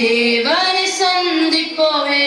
தேவனை சந்திப்போமே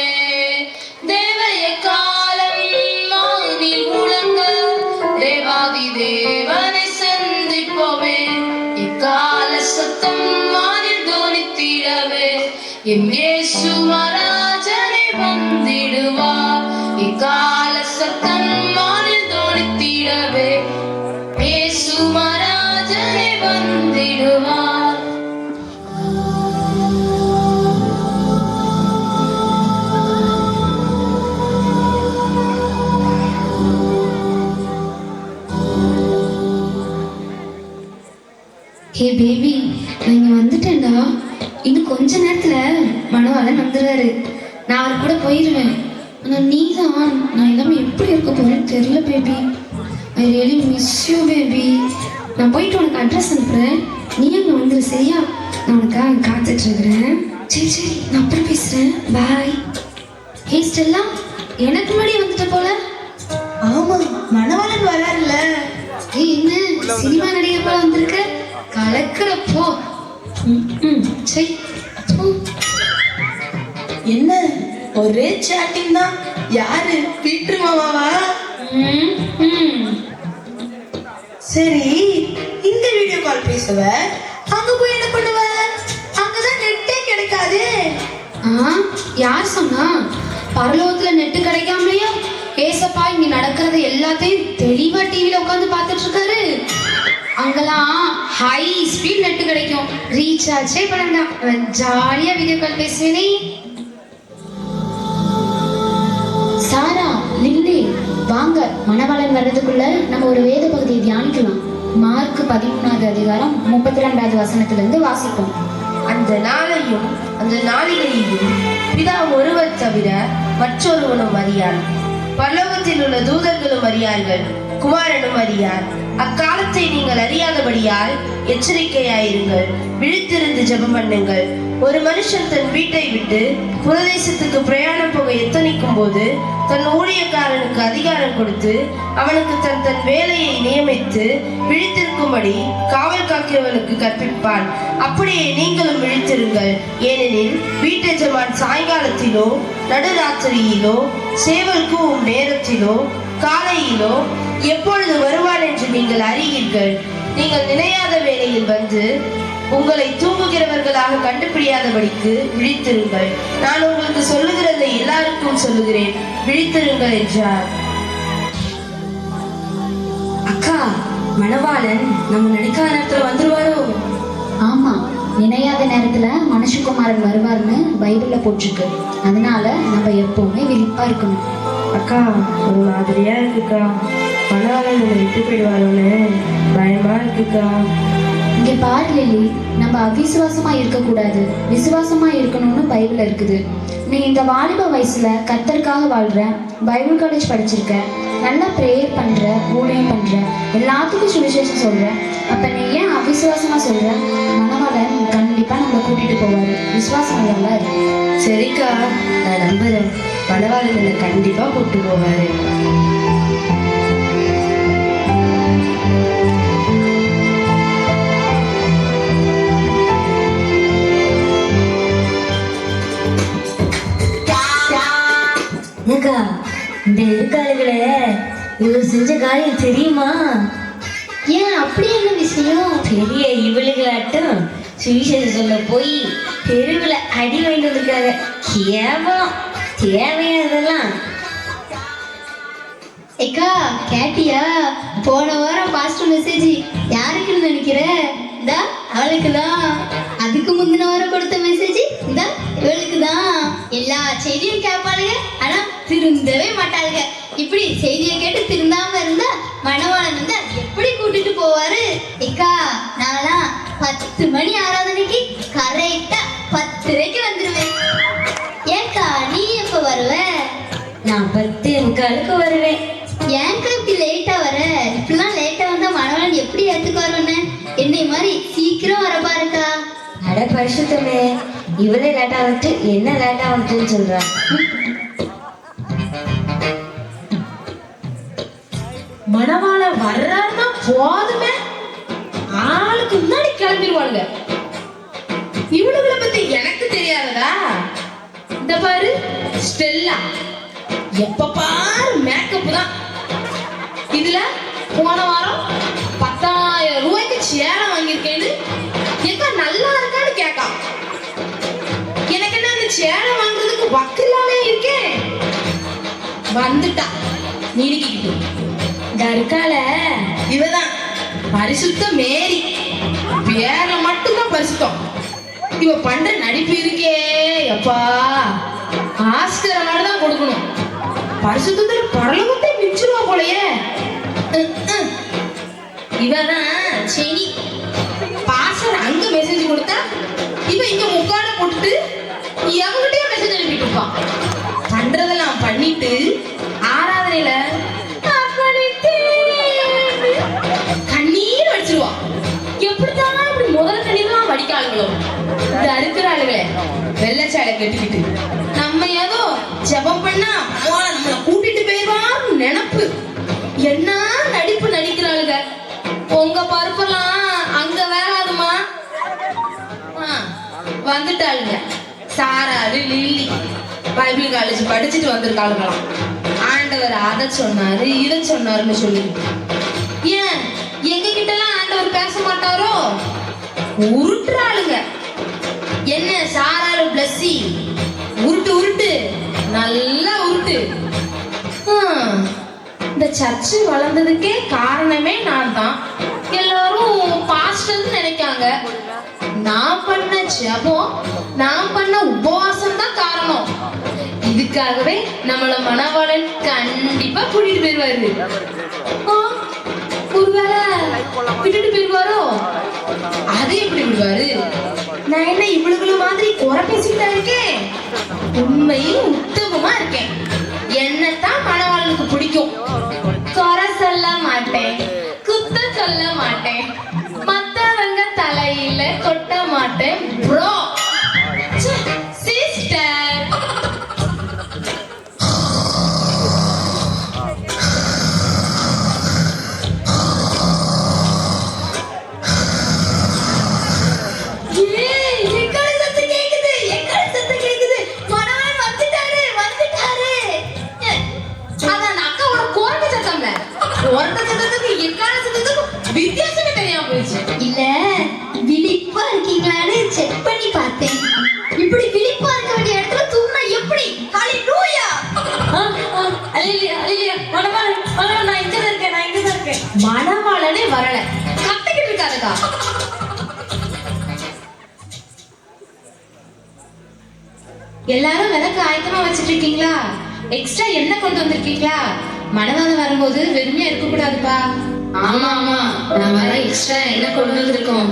பேபி நான் இங்க வந்துட்டேன்டா. இன்னும் கொஞ்ச நேரத்துல மனவாளன் வந்துடுவாரு நான் அவர் கூட போயிடுவேன் ஆனா நீ தான் நான் எல்லாமே எப்படி இருக்க போறேன்னு தெரியல baby I really miss you baby நான் போயிட்டு உனக்கு அட்ரஸ் அனுப்புறேன். நீ அங்க வந்துரு சரியா? நான் உனக்காக காத்துட்டு இருக்கிறேன். சரி சரி. நான் அப்புறம் பேசுறேன். பாய் ஹே ஸ்டெல்லா எனக்கு முன்னாடி வந்துட்ட போல. ஆமா மணவாளன் வராருல்ல. ஏய் என்ன? சினிமா நடிகர் போல வந்திருக்க. கலக்கிற போ ம், ம், சை போ. என்ன? ஒரே சாட்டிங் தான்? யாரு? பீட்ரு மாமாவா? ம், ம். சரி இந்த வீடியோ கால் பேசுவ. அங்க போய் என்ன பண்ணுவ? அங்கதான் நெட்டே கிடைக்காதே. ஆ யார் சொன்னா? பரலோகத்துல நெட்டு கிடைக்காமலையோ ஏசப்பா இங்க நடக்கிறது எல்லாத்தையும் தெளிவா டிவில உட்காந்து பார்த்துட்டு இருக்காரு. அங்கெல்லாம் ஹை ஸ்பீட் நெட்டு கிடைக்கும். ரீசார்ஜே பண்ண வேண்டாம் ஜாலியா வீடியோ கால் பேசுவேனே. சாரா லில்லி வாங்க மணவாளன் வர்றதுக்குள்ள நம்ம ஒரு வேத பகுதியை தியானிக்கலாம். மார்க் பதிமூணாவது அதிகாரம் முப்பத்தி ரெண்டாவது வசனத்திலிருந்து வாசிப்போம். அந்த நாளையும் அந்த நாளிகையையும் பிதா ஒருவர் தவிர மற்றொருவனும் அறியார். பல்லோகத்தில் உள்ள தூதர்களும் அறியார்கள் குமாரனும் அறியார். அக்காலத்தை நீங்கள் அறியாதபடியால் எச்சரிக்கையாயிருங்கள். விழித்திருந்து ஜெபம் பண்ணுங்கள். ஒரு மனுஷன் தன் வீட்டை விட்டு புரதேசத்துக்கு பிரயாணம் போக எத்தனிக்கும் போது தன் ஊழியக்காரனுக்கு அதிகாரம் கொடுத்து அவனுக்கு தன் தன் வேலையை நியமித்து விழித்திருக்கும்படி காவல் காக்கிறவனுக்கு கற்பிப்பான். அப்படியே நீங்களும் விழித்திருங்கள். ஏனெனில் வீட்டெஜமான் சாயங்காலத்திலோ நடுராத்திரியிலோ சேவல் கூவும் நேரத்திலோ காலையிலோ எப்பொழுது வருவான் என்று நீங்கள் அறியீர்கள்? நீங்கள் நினையாத வேளையில் வந்து உங்களை தூங்குகிறவர்களாக கண்டுபிடியாதபடிக்கு விழித்திருங்கள். நான் உங்களுக்கு சொல்லுகிறதை எல்லாருக்கும் சொல்லுகிறேன். விழித்திருங்கள் என்றார். அக்கா மணவாளன் நம்ம நினைக்காத நேரத்துல வந்துருவாரோ? ஆமா நினையாத நேரத்துல மனுஷகுமாரன் வருவார்னு பைபிள்ல போட்டிருக்கு. அதனால நம்ம எப்பவுமே விழிப்பா இருக்கணும். அக்கா ஒரு மாதிரியா இருக்குக்கா. மணவாளன் உங்களை விட்டு போயிடுவாரோன்னு பயமா இருக்குக்கா இங்க பாரு லில்லி நம்ம அவிசுவாசமா இருக்கக்கூடாது. விசுவாசமா இருக்கணும்னு பைபிள் இருக்குது. நீ இந்த வாலிப வயசுல கத்தருக்காக வாழ்ற பைபிள் காலேஜ் படிச்சிருக்க நல்லா ப்ரேயர் பண்ற ஊழியம் பண்ற எல்லாத்துக்கும் சுவிசேஷம் சொல்ற அப்ப நீ ஏன் அவிசுவாசமா சொல்ற? மனவாளன் கண்டிப்பா நம்மளை கூட்டிட்டு போவாரு. விசுவாசம் இருக்கு. சரிக்கா நான் நம்புறேன். மணவாளன் என்னை கண்டிப்பா கூட்டு போவாரு. ஏக்கா இந்த எதிர்காலங்கள இவர் செஞ்ச காரியம் தெரியுமா? ஏன்? அப்படி என்ன விஷயம்? பெரிய இவளுகளாட்டும் சுவிசேஷம் சொல்ல போய் தெருவில் அடி வாங்கிட்டு வந்திருக்காங்க. கேவலம். தேவையா இதெல்லாம் ஏக்கா கேட்டியா? போன வாரம் பாஸ்டர் மெசேஜ் யாருக்குன்னு நினைக்கிற? இந்தா அவளுக்கு தான் அதுக்கு முந்தின வாரம் கொடுத்த மெசேஜ் இந்தா இவளுக்கு தான் எல்லா செய்தியும் கேட்பாளுங்க ஆனா திருந்தவே மாட்டாளுங்க இப்படி செய்தியை கேட்டு திருந்தாம இருந்தா மணவாளன் வந்து எப்படி கூட்டிட்டு போவாரு? ஏக்கா நான்லாம் பத்து மணி ஆராதனைக்கு கரெக்டா பத்தரைக்கு வந்துருவேன். ஏக்கா நீ எப்ப வருவ? நான் பத்து முக்காலுக்கு வருவேன். ஏன்க்கா இப்படி லேட்டா வர? இப்படிலாம் லேட்டா வந்தா மணவன் எப்படி ஏத்துக்குவாருன்னு என்னை மாதிரி சீக்கிரம் வர பாருக்கா. அட பரிசுத்தமே இவளே லேட்டா வந்துட்டு என்ன லேட்டா வந்துட்டுன்னு சொல்றா? மணவாளன் வர்றாருன்னா போதுமே? ஆளுக்கு முன்னாடி கிளம்பிடுவாங்க இவனுங்களை பத்தி எனக்கு தெரியாததா? பாரு ஸ்டெல்லா. எப்ப பாரு மேக்கப் தான். இதுல போன வாரம் பத்தாயிரம் ரூபாய்க்கு சேலை வாங்கியிருக்கேன்னு எங்க நல்லா இருக்கான்னு கேக்கா எனக்கு என்ன அந்த சேலை வாங்குறதுக்கு வக்கு இல்லாம இருக்கேன் வந்துட்டா நீடிக்கிட்டு இந்த இருக்கால இவதான். பரிசுத்த மேரி. பேர மட்டும்தான் பரிசுத்தம். இவ பண்ற நடிப்பு இருக்கே அப்பா. ஆஸ்கர் அவார்டு தான் கொடுக்கணும். பரிசுத்தத்துல பரலோகத்தை மிச்சிருவா போலயே. இவதான் செனி. கட்டிக்கிட்டு. நம்ம ஏதோ ஜபம் பண்ணா பரவாயில்ல நம்மளை கூட்டிட்டு போயிடுவான்னு நினப்பு. என்ன நடிப்பு நடிக்கிறாளுங்க உங்க பருப்பெல்லாம் அங்க வேறாதுமா வந்துட்டாளுங்க சாராரு லில்லி பைபிள் காலேஜ் படிச்சுட்டு வந்திருக்காளுங்களாம். ஆண்டவர் அதை சொன்னாரு இதை சொன்னாருன்னு சொல்லி. ஏன்? எங்க கிட்ட எல்லாம் ஆண்டவர் பேச மாட்டாரோ? உருட்டுறாளுங்க என்ன சாரா பிளஸ்ஸி உருட்டு உருட்டு. நல்லா உருட்டு. இந்த சர்ச்சு வளர்ந்ததுக்கே காரணமே நான் தான் எல்லாரும் பாஸ்டர்னு நினைக்காங்க. நான் பண்ண ஜபம் நான் பண்ண உபவாசம் தான் காரணம். இதுக்காகவே நம்மள மணவாளன் கண்டிப்பா கூட்டிட்டு போயிருவாரு. ஒருவேளை விட்டுட்டு போயிருவாரோ? அது எப்படி விடுவாரு? நான் என்ன இவ்வளவு மாதிரி குறை பேசிக்கிட்டா இருக்கேன்? உண்மையும் உத்தமமா இருக்கேன். என்னத்தான் மனவாளனுக்கு பிடிக்கும். குறை சொல்ல மாட்டேன். குத்த சொல்ல மாட்டேன். மத்தவங்க தலையில கொட்ட மாட்டேன் ப்ரோ எல்லாரும் விளக்கு ஆயத்தமா வச்சிட்டு இருக்கீங்களா எக்ஸ்ட்ரா என்ன கொண்டு வந்திருக்கீங்களா? மனதான வரும்போது வெறுமையா இருக்க கூடாதுப்பா ஆமா ஆமா. நான் வர எக்ஸ்ட்ரா என்ன கொண்டு வந்திருக்கோம்.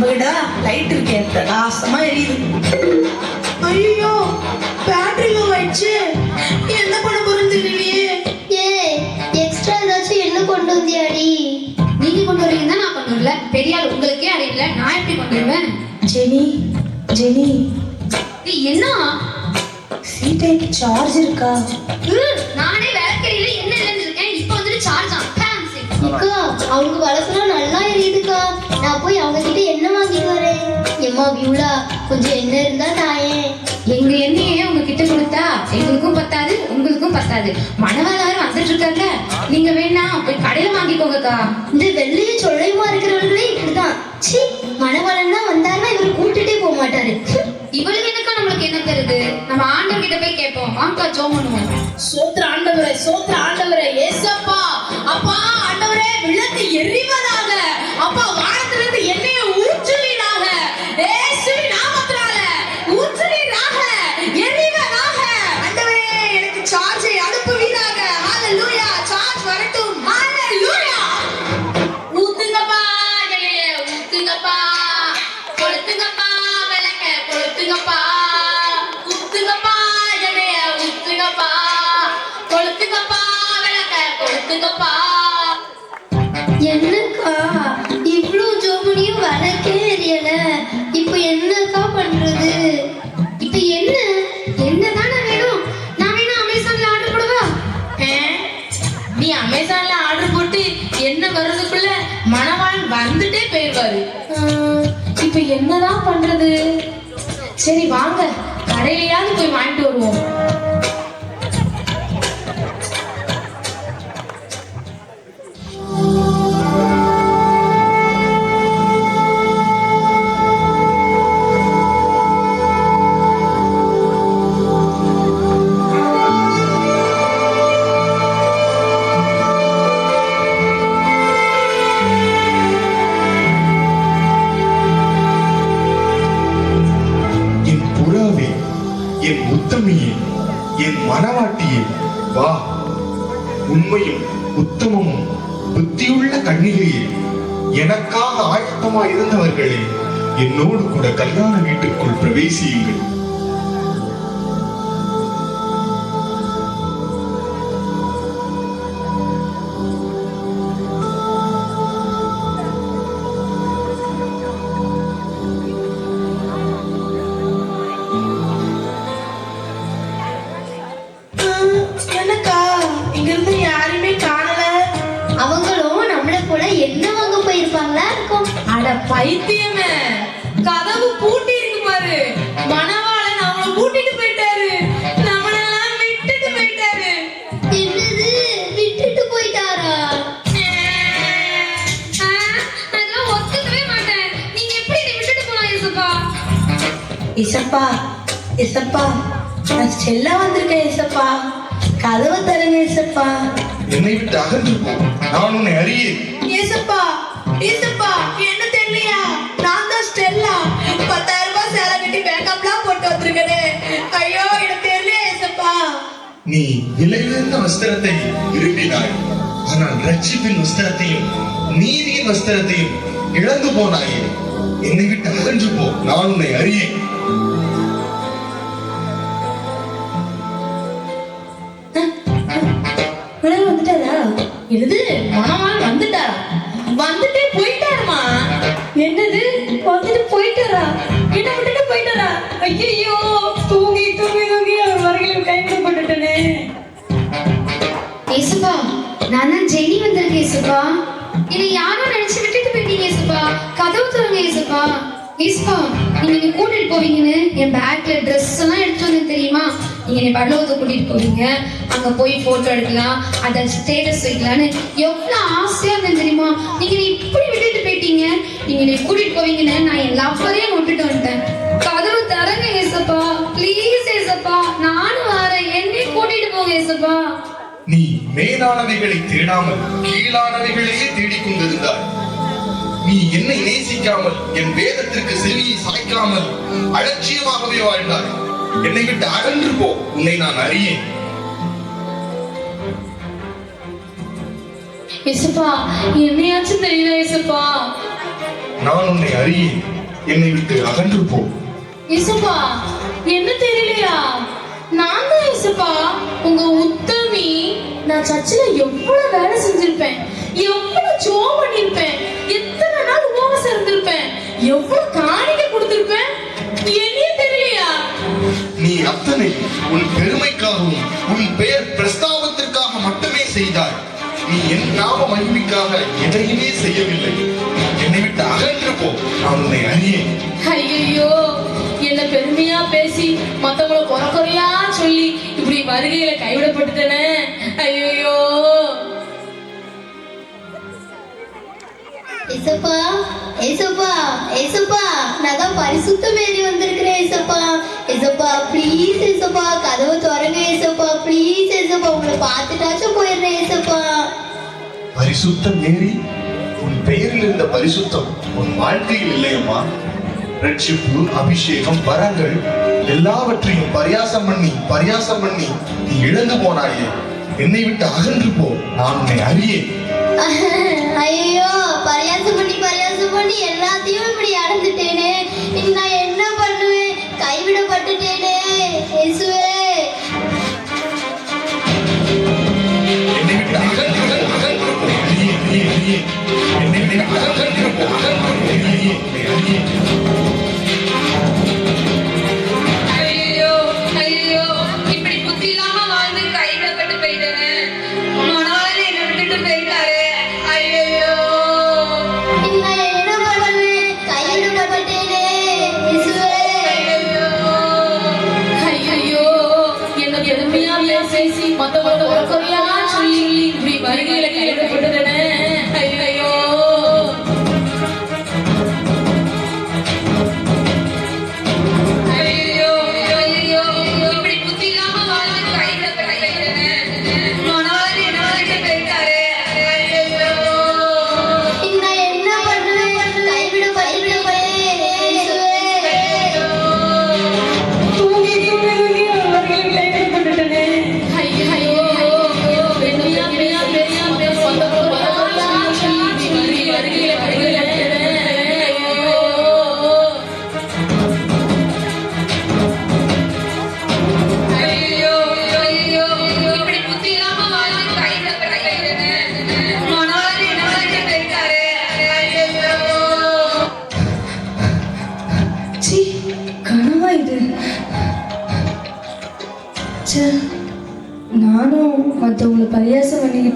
நம்ம கிட்ட லைட் இருக்கேன் பிரகாசமா எரியுது. ஐயோ பேட்டரி லோ ஆயிடுச்சு. என்ன பண்ண போறேன்னு தெரியலையே. ஏய் எக்ஸ்ட்ரா ஏதாச்சும் என்ன கொண்டு வந்தியாடி? நீங்க கொண்டு வரீங்கன்னா நான் கொண்டு வரல. பெரிய ஆள் உங்களுக்கே அறிவில்ல நான் எப்படி கொண்டு வருவேன்? Jenny Jenny. என்ன? சி டைப் சார்ஜ் இருக்கா? நானே விளக்கறியில என்ன இல்லைன்னு இருக்கேன். இப்போ வந்துட்டு சார்ஜ் அக்கா அவங்க வழக்கெல்லாம் எம்மா வியூலா கொஞ்சம் என்ன இருந்தா தாயே. எங்க எண்ணெயே உங்ககிட்ட கொடுத்தா எங்களுக்கும் பத்தாது உங்களுக்கும் பத்தாது. மணவாளர் வந்துட்டு இருக்காங்க நீங்க வேணா போய் கடையில வாங்கிக்கோங்கக்கா. இந்த வெள்ளைய சொல்லையுமா இருக்கிறவர்களே இப்படிதான் சி மணவாளன் தான் வந்தாருன்னா இவர் கூட்டிட்டே போக மாட்டாரு. இவளுக்கு என்னக்கா நம்மளுக்கு என்ன தருது? நம்ம ஆண்டவர் கிட்ட போய் கேட்போம். வாங்கக்கா ஜோம் பண்ணுவோம். சோத்திர ஆண்டவரே சோத்திர ஆண்டவரே ஏசப்பா. அப்பா ஆண்டவரே விளக்கு எரிவதாக சரி வாங்க கடையிலயாவது போய் வாங்கிட்டு வருவோம். உண்மையும் உத்தமமும் புத்தியுள்ள கன்னிகையே எனக்காக ஆயத்தமாய் இருந்தவர்களே என்னோடு கூட கல்யாண வீட்டுக்குள் பிரவேசியுங்கள். இசப்பா இசப்பா நான் செல்ல வந்திருக்கேன் இசப்பா கதவை தருங்க இசப்பா என்னை விட்டு அகன்று போ நான் உன்னை அறியேன். ஏசப்பா ஏசப்பா என்ன தெரியலையா? நான் தான் ஸ்டெல்லா. பத்தாயிரம் ரூபாய் சேலை கட்டி மேக்கப்லாம் போட்டு வந்திருக்கனே. ஐயோ எனக்கு தெரியலையா ஏசப்பா? நீ விலையுயர்ந்த வஸ்திரத்தை விரும்பினாய். ஆனால் ரட்சிப்பின் வஸ்திரத்தையும் நீதியின் வஸ்திரத்தையும் இழந்து போனாயே. என்னை விட்டு அகன்று போ. நான் உன்னை அறியேன். என்னது? வந்துட்டாரா வந்துட்டே? போயிட்டாருமா? என்னது? வந்துட்டு போயிட்டாரா? என்ன விட்டுட்டு போயிட்டாரா? ஐயோ தூங்கி தூங்கி தூங்கி அவர் வருகையில் கைவிட போட்டுட்டனே. ஏசுப்பா நான் தான் ஜெனி வந்திருக்கேன் ஏசுப்பா. என்னை யாரும் நினைச்சு விட்டுட்டு போயிட்டீங்க ஏசுப்பா. கதவு திறங்க ஏசுப்பா. ஏசுப்பா நீங்க என்னை கூட்டிட்டு போவீங்கன்னு என் பேக்ல ட்ரெஸ் எல்லாம் எடுத்து வந்தேன் தெரியுமா? நீங்க என்னை பல்லவத்தை கூட்டிட்டு போவீங்க. அங்க போய் போட்டோ எடுக்கலாம். அதை ஸ்டேட்டஸ் வைக்கலாம்னு எவ்வளவு ஆசையா இருந்தேன் தெரியுமா? நீங்க இப்படி விட்டுட்டு போயிட்டீங்க. நீங்க நீ கூட்டிட்டு போவீங்கன்னு நான் என் லவ்வரையும் விட்டுட்டு வந்துட்டேன். கதவு தரங்க ஏசப்பா. ப்ளீஸ் ஏசப்பா. நானும் வரேன். என்னையும் கூட்டிட்டு போங்க ஏசப்பா. நீ மேலானவைகளை தேடாமல் கீழானவைகளையே தேடிக்கொண்டிருந்தாய். நீ என்னை நேசிக்காமல் என் வேதத்திற்கு செவியை சாய்க்காமல் அலட்சியமாகவே வாழ்ந்தாய். என்னை விட்டு அகன்று போ உன்னை நான் அறியேன். ஏசப்பா என்னையாச்சும் தெரியல நான் உன்னை அறியேன். என்னை விட்டு அகன்று போ ஏசப்பா என்ன தெரியலையா நான் தான் உங்க உத்தமி நான் சர்ச்சில் எவ்வளவு வேலை செஞ்சிருப்பேன் எவ்வளவு ஜோம் பண்ணிருப்பேன் எத்தனை எவ்வளவு காணிக்கை கொடுத்திருப்பேன் என்னையே தெரியலையா? நீ அத்தனை உன் பெருமைக்காகவும் உன் பெயர் பிரஸ்தாபத்திற்காக மட்டுமே செய்தாய். நீ என் நாம மகிமைக்காக எதையுமே செய்யவில்லை. என்னை விட்டு அகன்று போ. நான் உன்னை அறியேன் ஐயோ என்ன பெருமையா பேசி மத்தவங்கள குறை குறையா சொல்லி இப்படி வருகையில கைவிடப்பட்டுட்டேனே. ஐயோ ஏசப்பா ஏசப்பா ஏசப்பா நான் தான் பரிசுத்த மேரி வந்திருக்கிறேன் ஏசப்பா. ஏசப்பா ப்ளீஸ் ஏசப்பா கதவை திறங்க ஏசப்பா. ப்ளீஸ் ஏசப்பா உங்களை பார்த்துட்டாச்சும் போயிடுறேன் ஏசப்பா. பரிசுத்த மேரி உன் பெயரில் இருந்த பரிசுத்தம் உன் வாழ்க்கையில் இல்லையம்மா. ரட்சிப்பு அபிஷேகம் வரங்கள் எல்லாவற்றையும் பரியாசம் பண்ணி பரியாசம் பண்ணி நீ இழந்து போனாயே. என்னை விட்டு அகன்று போ நான் உன்னை அறியேன். பேசி மத்தவங்க குறை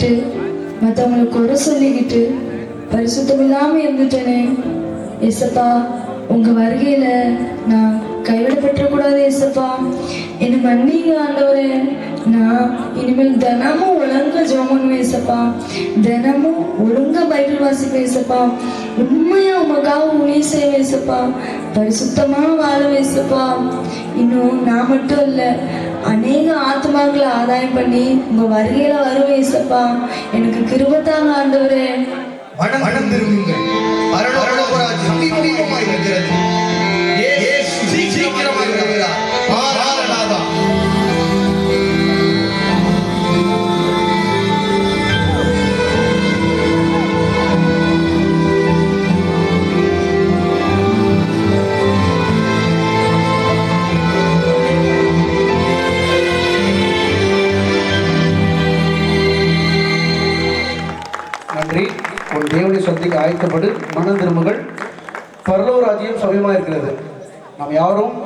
பண்ணிக்கிட்டு மற்றவங்களை குறை சொல்லிக்கிட்டு பரிசுத்தம் இல்லாமல் இருந்துட்டேனே. எசப்பா உங்கள் வருகையில் நான் கைவிடப்பட்டுறக்கூடாது ஏசப்பா. என்னை மன்னிங்க ஆண்டவரே. நான் இனிமேல் தினமும் ஒழுங்கா ஜெபம் பண்ணுவேன் ஏசப்பா. தினமும் ஒழுங்கா பைபிள் வாசிப்பேன் ஏசப்பா. உண்மையா உமக்காக உணவு செய்வேன் ஏசப்பா. பரிசுத்தமாக வாழ ஏசப்பா. இன்னும் நான் மட்டும் இல்லை அநேக ஆத்மாக்களை ஆதாயம் பண்ணி உங்க வருகையில வருவேன் ஏசப்பா எனக்கு கிருபத்தாங்க ஆண்டவரே. மனம் திரும்புங்கள். ஆயத்தப்படு மனம் திரும்புகள் ராஜ்யம் சமயமாக இருக்கிறது நாம் யாரும்